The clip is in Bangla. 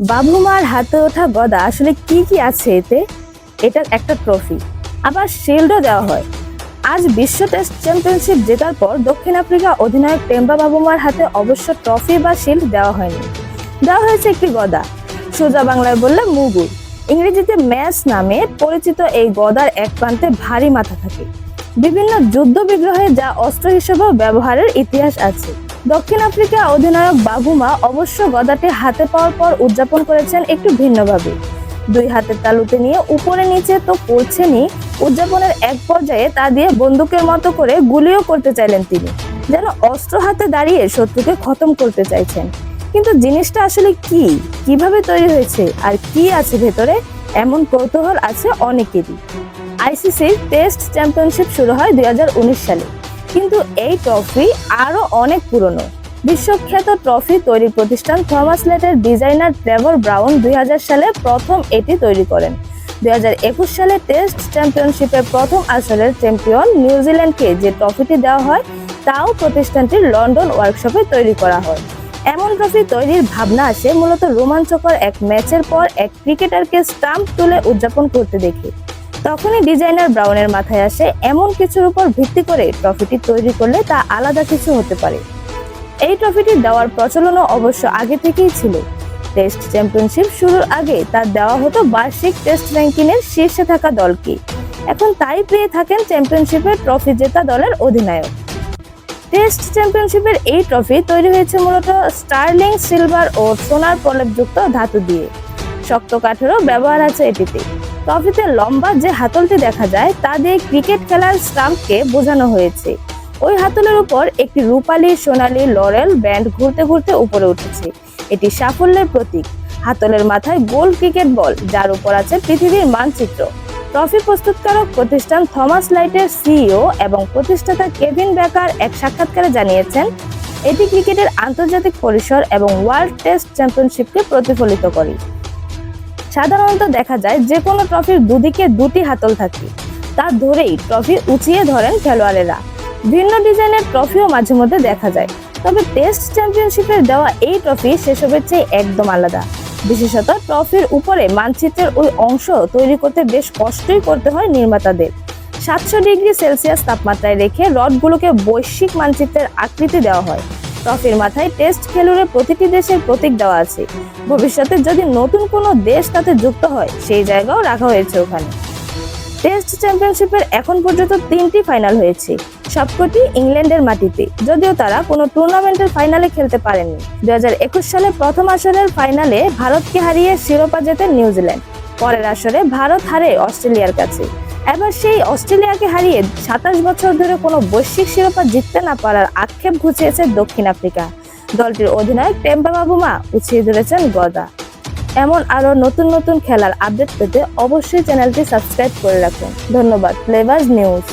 বাবুমার হাতে ওঠা গদা আসলে কি কি আছে এতে? এটা একটা ট্রফি আবার শিল্ডও দেওয়া হয়। আজ বিশ্ব টেস্ট চ্যাম্পিয়নশিপ জেতার পর দক্ষিণ আফ্রিকা অধিনায়ক টেম্বা বাবুমার হাতে অবশ্য ট্রফি বা শিল্ড দেওয়া হয়নি। দেওয়া হয়েছে একটি গদা। সোজা বাংলায় বললে মুগুর ইংরেজিতে ম্যাচ নামে পরিচিত এই গদার এক প্রান্তে ভারী মাথা থাকে। বিভিন্ন যুদ্ধ বিগ্রহে যা অস্ত্র হিসেবেও ব্যবহারের ইতিহাস আছে। দক্ষিণ আফ্রিকা অধিনায়ক বাবুমা অবশ্য গদাটি হাতে পাওয়ার পর উদযাপন করেছেন একটু ভিন্নভাবে। দুই হাতের তালুতে নিয়ে উপরে নিচে তো করছেনই উদযাপনের এক পর্যায়ে তা দিয়ে বন্দুকের মতো করে গুলিও করতে চাইলেন তিনি, যেন অস্ত্র হাতে দাঁড়িয়ে শত্রুকে খতম করতে চাইছেন। কিন্তু জিনিসটা আসলে কি? কীভাবে তৈরি হয়েছে? আর কি আছে ভেতরে? এমন কৌতূহল আছে অনেকেরই। আইসিসির টেস্ট চ্যাম্পিয়নশিপ শুরু হয় দুই হাজার উনিশ সালে। কিন্তু এই ট্রফি আরও অনেক পুরনো। বিশ্বখ্যাত ট্রফি তৈরির প্রতিষ্ঠান থমাস লেটের ডিজাইনার ট্রেভর ব্রাউন দুই হাজার সালে প্রথম এটি তৈরি করেন। দু হাজার একুশ সালে টেস্ট চ্যাম্পিয়নশিপের প্রথম আসরের চ্যাম্পিয়ন নিউজিল্যান্ডকে যে ট্রফিটি দেওয়া হয়, তাও প্রতিষ্ঠানটির লন্ডন ওয়ার্কশপে তৈরি করা হয়। এমন ট্রফি তৈরির ভাবনা আসে মূলত রোমাঞ্চকর এক ম্যাচের পর এক ক্রিকেটারকে স্টাম্প তুলে উদযাপন করতে দেখে। তখনই ডিজাইনার ব্রাউনের মাথায় আসে এমন কিছুর উপর ভিত্তি করে ট্রফিটি তৈরি করলে তা আলাদা কিছু হতে পারে। এই ট্রফিটি দেওয়ার প্রচলনও অবশ্য আগে থেকেই ছিল। টেস্ট চ্যাম্পিয়নশিপ শুরুর আগে তা দেওয়া হতো বার্ষিক টেস্ট র্যাঙ্কিংয়ের শীর্ষে থাকা দলকে। এখন তাই পেয়ে থাকেন চ্যাম্পিয়নশিপের ট্রফি জেতা দলের অধিনায়ক। টেস্ট চ্যাম্পিয়নশিপের এই ট্রফি তৈরি হয়েছে মূলত স্টার্লিং, সিলভার ও সোনার প্রলেপযুক্ত ধাতু দিয়ে। শক্ত কাঠেরও ব্যবহার আছে এটিতে। ট্রফিতে লম্বা যে হাতলটি দেখা যায়, তা দিয়ে ক্রিকেট খেলার স্টাম্পকে বোঝানো হয়েছে। ওই হাতলের উপর একটি রূপালী, সোনালী, লরেল ব্যান্ড ঘুরতে ঘুরতে উপরে উঠেছে। এটি সাফল্যের প্রতীক। হাতলের মাথায় গোল ক্রিকেট বল, যার উপর আছে পৃথিবীর মানচিত্র। ট্রফি প্রস্তুতকারক প্রতিষ্ঠান থমাস লাইটের সিইও এবং প্রতিষ্ঠাতা কেভিন বেকার এক সাক্ষাৎকারে জানিয়েছেন, এটি ক্রিকেটের আন্তর্জাতিক পরিসর এবং ওয়ার্ল্ড টেস্ট চ্যাম্পিয়নশিপকে প্রতিফলিত করে। সাধারণত দেখা যায় যে কোনো ট্রফির দুদিকে দুটি হাতল থাকে। তা ধরেই ট্রফি উঁচিয়ে ধরেন খেলোয়াড়েরা। ভিন্ন ডিজাইনের ট্রফিও মাঝে মধ্যে দেখা যায়। তবে টেস্ট চ্যাম্পিয়নশিপের দেওয়া এই ট্রফি সেসবের চেয়ে একদম আলাদা। বিশেষত ট্রফির উপরে মানচিত্রের ওই অংশ তৈরি করতে বেশ কষ্টই করতে হয় নির্মাতাদের। সাতশো ডিগ্রি সেলসিয়াস তাপমাত্রায় রেখে রডগুলোকে বৈশ্বিক মানচিত্রের আকৃতি দেওয়া হয়। ট্রফির মাথায় টেস্ট খেলুড়ে প্রতিটি দেশের প্রতীক দেওয়া আছে। ভবিষ্যতে যদি নতুন কোনো দেশ তাতে যুক্ত হয়, সেই জায়গাও রাখা হয়েছে ওখানে। টেস্ট চ্যাম্পিয়নশিপের এখন পর্যন্ত তিনটি ফাইনাল হয়েছে। সবকটি ইংল্যান্ডের মাটিতে, যদিও তারা কোনো টুর্নামেন্টের ফাইনালে খেলতে পারেননি। দু একুশ সালে প্রথম আসরের ফাইনালে ভারতকে হারিয়ে শিরোপা জেতেন নিউজিল্যান্ড, পরের আসরে ভারত হারে অস্ট্রেলিয়ার কাছে। এবার সেই অস্ট্রেলিয়াকে হারিয়ে সাতাশ বছর ধরে কোনো বৈশ্বিক শিরোপা জিততে না পারার আক্ষেপ ঘুচিয়েছে দক্ষিণ আফ্রিকা। দলটির অধিনায়ক টেম্পা বাবুমা উছিয়ে ধরেছেন গদা। এমন আরও নতুন নতুন খেলার আপডেট পেতে অবশ্যই চ্যানেলটি সাবস্ক্রাইব করে রাখুন। ধন্যবাদ ফ্লেভার্স নিউজ।